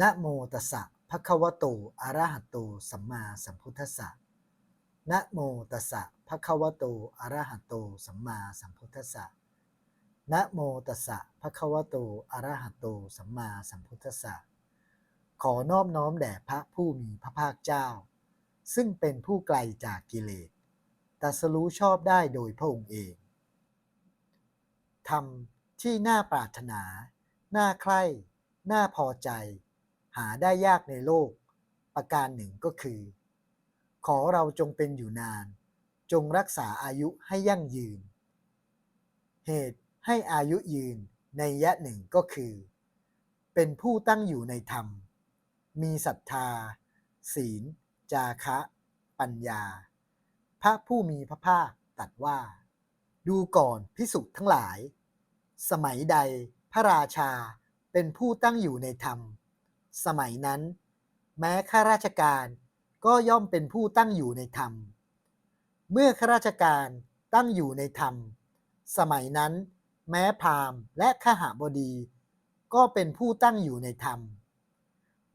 นะโมตัสสะภะคะวะโตอะระหะโต สัมมาสัมพุทธัสสะนะโมตัสสะภะคะวะโตอะระหะโต สัมมาสัมพุทธัสสะนะโมตัสสะภะคะวะโตอะระหะโต สัมมาสัมพุทธัสสะขอนอบน้อมแด่พระผู้มีพระภาคเจ้า ซึ่งเป็นผู้ไกลจากกิเลสตัสรู้ชอบได้โดยพระองค์เองธรรมที่น่าปรารถนา น่าใคร่ น่าพอใจ หาได้ยากในโลก ประการหนึ่งก็คือ ขอเราจงเป็นอยู่นาน จงรักษาอายุให้ยั่งยืน เหตุให้อายุยืนในยะหนึ่งก็คือ เป็นผู้ตั้งอยู่ในธรรม มีศรัทธา ศีล จาคะ ปัญญา พระผู้มีพระภาคตรัสว่า ดูก่อนพิสุทั้งหลาย สมัยใดพระราชาเป็นผู้ตั้งอยู่ในธรรม สมัยนั้น แม้ข้าราชการก็ย่อมเป็นผู้ตั้งอยู่ในธรรม เมื่อข้าราชการตั้งอยู่ในธรรม สมัยนั้น แม้พราหมณ์และขหบดี ก็เป็นผู้ตั้งอยู่ในธรรม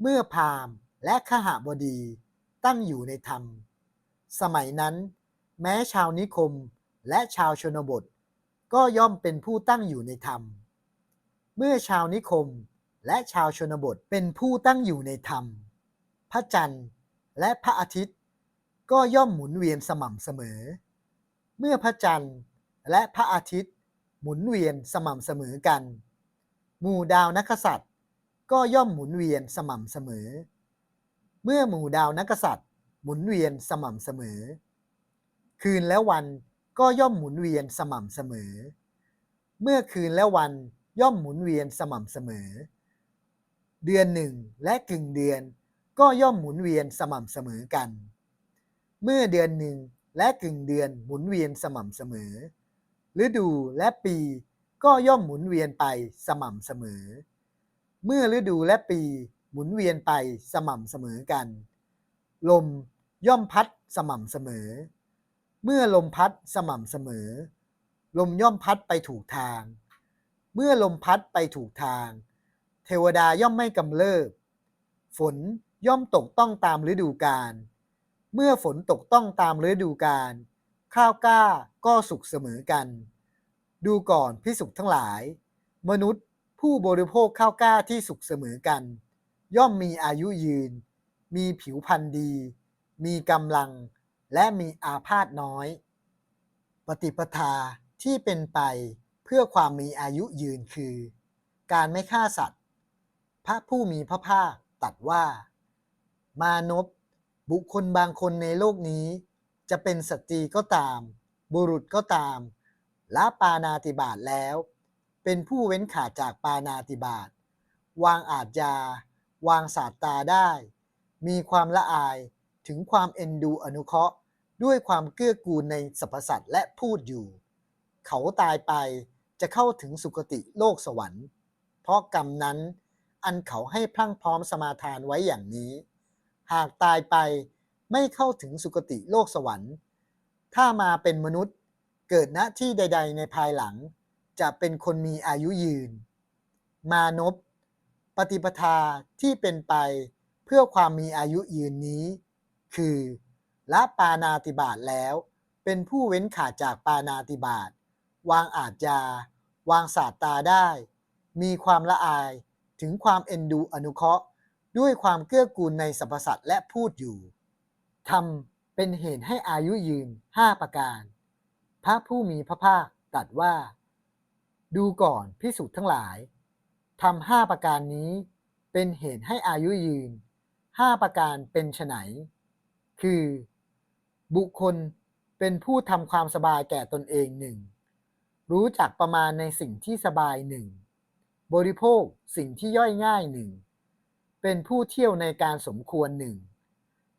เมื่อพราหมณ์และขหบดีตั้งอยู่ในธรรม สมัยนั้น แม้ชาวนิคมและชาวชนบท ก็ย่อมเป็นผู้ตั้งอยู่ในธรรม เมื่อชาวนิคม และชาวชนบทเป็นผู้ตั้งอยู่ในธรรม พระจันทร์และพระอาทิตย์ ก็ย่อมหมุนเวียนสม่ำเสมอ เมื่อพระจันทร์และพระอาทิตย์ หมุนเวียนสม่ำเสมอกัน หมู่ดาวนักษัตริย์ ก็ย่อมหมุนเวียนสม่ำเสมอ เมื่อหมู่ดาวนักษัตริย์ หมุนเวียนสม่ำเสมอ คืนและวันก็ย่อมหมุนเวียนสม่ำเสมอ เมื่อคืนและวันย่อมหมุนเวียนสม่ำเสมอ เดือนหนึ่งและกึ่งเดือนก็ย่อมหมุนเวียนสม่ำเสมอกัน เมื่อเดือนหนึ่งและกึ่งเดือนหมุนเวียนสม่ำเสมอ ฤดูและปีก็ย่อมหมุนเวียนไปสม่ำเสมอ เมื่อฤดูและปีหมุนเวียนไปสม่ำเสมอกัน ลมย่อมพัดสม่ำเสมอ เมื่อลมพัดสม่ำเสมอ ลมย่อมพัดไปถูกทาง เมื่อลมพัดไปถูกทาง เทวดาย่อมไม่กำเริบ ฝนย่อมตกต้องตามฤดูกาล เมื่อฝนตกต้องตามฤดูกาล ข้าวกล้าก็สุกเสมอกัน ดูก่อนพิสุกทั้งหลาย มนุษย์ผู้บริโภคข้าวกล้าที่สุกเสมอกัน ย่อมมีอายุยืน มีผิวพรรณดี มีกำลัง และมีอาพาธน้อย ปฏิปทาที่เป็นไปเพื่อความมีอายุยืนคือ การไม่ฆ่าสัตว ระผู้มีพระภาคตรัสว่า มานพบุคคลบางคนในโลกนี้ จะเป็นสตรีก็ตาม บุรุษก็ตามละปานาติบาตแล้ว เป็นผู้เว้นขาดจากปานาติบาตวางอาจยาวางสาตตาได้ มีความละอายถึงความเอ็นดูอนุเคราะห์ด้วยความเกื้อกูลในสรรพสัตว์และพูดอยู่ เขาตายไปจะเข้าถึงสุคติโลกสวรรค์ เพราะกรรมนั้น อันเขาให้พรั่งพร้อมสมาทานไว้อย่างนี้ หากตายไปไม่เข้าถึงสุคติโลกสวรรค์ ถ้ามาเป็นมนุษย์เกิดณที่ใด ๆ ในภายหลัง จะเป็นคนมีอายุยืน มานพปฏิปทาที่เป็นไปเพื่อความมีอายุยืนนี้ คือละปานาติบาตแล้วเป็นผู้เว้นขาดจากปานาติบาตวางอาจยา วางศาสตาได้ มีความละอาย ถึงความเอ็นดูอนุเคราะห์ ด้วยความเกื้อกูลในสรรพสัตว์และพูดอยู่ทำเป็นเหตุให้อายุยืน5ประการ พระผู้มีพระภาคตรัสว่า ดูก่อนพิสุทธ์ทั้งหลายทำห้าประการนี้เป็นเหตุให้อายุยืน5ประการเป็นไฉนคือ บุคคลเป็นผู้ทำความสบายแก่ตนเองหนึ่งรู้จักประมาณในสิ่งที่สบายหนึ่ง บริโภคสิ่งที่ย่อยง่ายหนึ่ง เป็นผู้เที่ยวในการสมควรหนึ่ง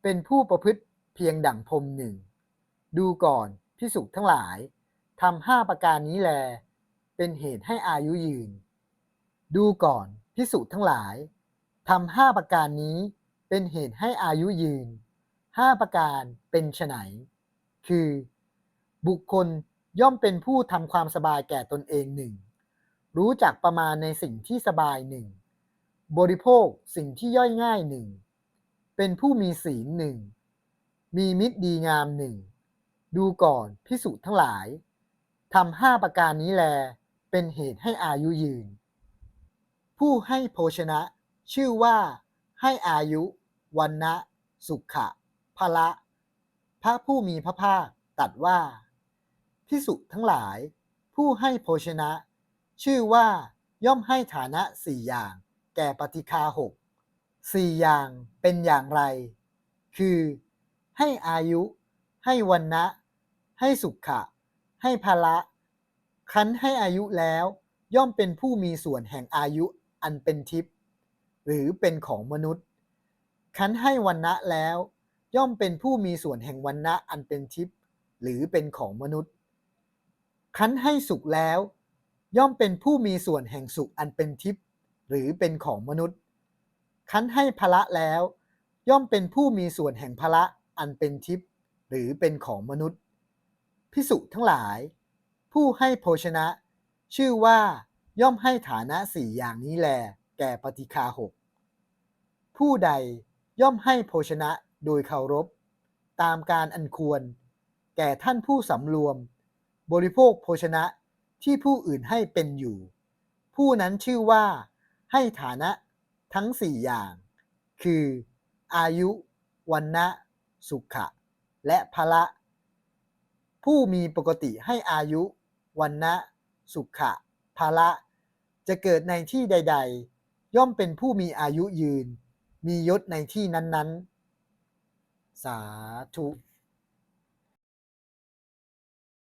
เป็นผู้ประพฤติเพียงดั่งพรมหนึ่ง ดูก่อนพิสุทั้งหลายทำห้าประการนี้แล เป็นเหตุให้อายุยืน ดูก่อนพิสุทั้งหลายทำห้าประการนี้เป็นเหตุให้อายุยืนห้าประการเป็นไฉนคือ บุคคลย่อมเป็นผู้ทำความสบายแก่ตนเองหนึ่ง รู้จักประมาณในสิ่งที่สบายหนึ่ง บริโภคสิ่งที่ย่อยง่ายหนึ่ง เป็นผู้มีศีลหนึ่ง มีมิตรดีงามหนึ่ง ดูก่อนพิสุทั้งหลาย ทำห้าประการนี้แล เป็นเหตุให้อายุยืน ผู้ให้โภชนะ ชื่อว่า ให้อายุวันนะสุขะพละ พระผู้มีพระภาคตัดว่าพิสุทั้งหลาย ผู้ให้โภชนะ ชื่อว่าย่อมให้ฐานะสี่อย่าง แก่ปฏิคาหกสี่อย่างเป็นอย่างไร คือ ให้อายุ ให้วันนะ ให้สุขะ ให้พละ คันให้อายุแล้ว ย่อมเป็นผู้มีส่วนแห่งอายุอันเป็นทิพย์หรือเป็นของมนุษย์ คันให้วันนะแล้ว ย่อมเป็นผู้มีส่วนแห่งวันนะอันเป็นทิพย์หรือเป็นของมนุษย์ คันให้สุขแล้ว ย่อมเป็นผู้มีส่วนแห่งสุขอันเป็นทิพย์หรือเป็นของมนุษย์ คั้นให้พละแล้ว ย่อมเป็นผู้มีส่วนแห่งพละอันเป็นทิพย์หรือเป็นของมนุษย์ พิสุทั้งหลาย ผู้ให้โภชนะ ชื่อว่าย่อมให้ฐานะสี่อย่างนี้แล แก่ปฏิคาหกผู้ใดย่อมให้โภชนะโดยเคารพ ตามการอันควร แก่ท่านผู้สำรวม บริโภคโภชนะ ที่ผู้อื่นให้เป็นอยู่ ผู้นั้นชื่อว่าให้ฐานะทั้งสี่อย่าง คือ อายุวันนะสุขะ และพละ ผู้มีปกติให้อายุวันนะสุขะภละจะเกิดในที่ใด ๆ ย่อมเป็นผู้มีอายุยืน มียศในที่นั้น ๆ สาธุ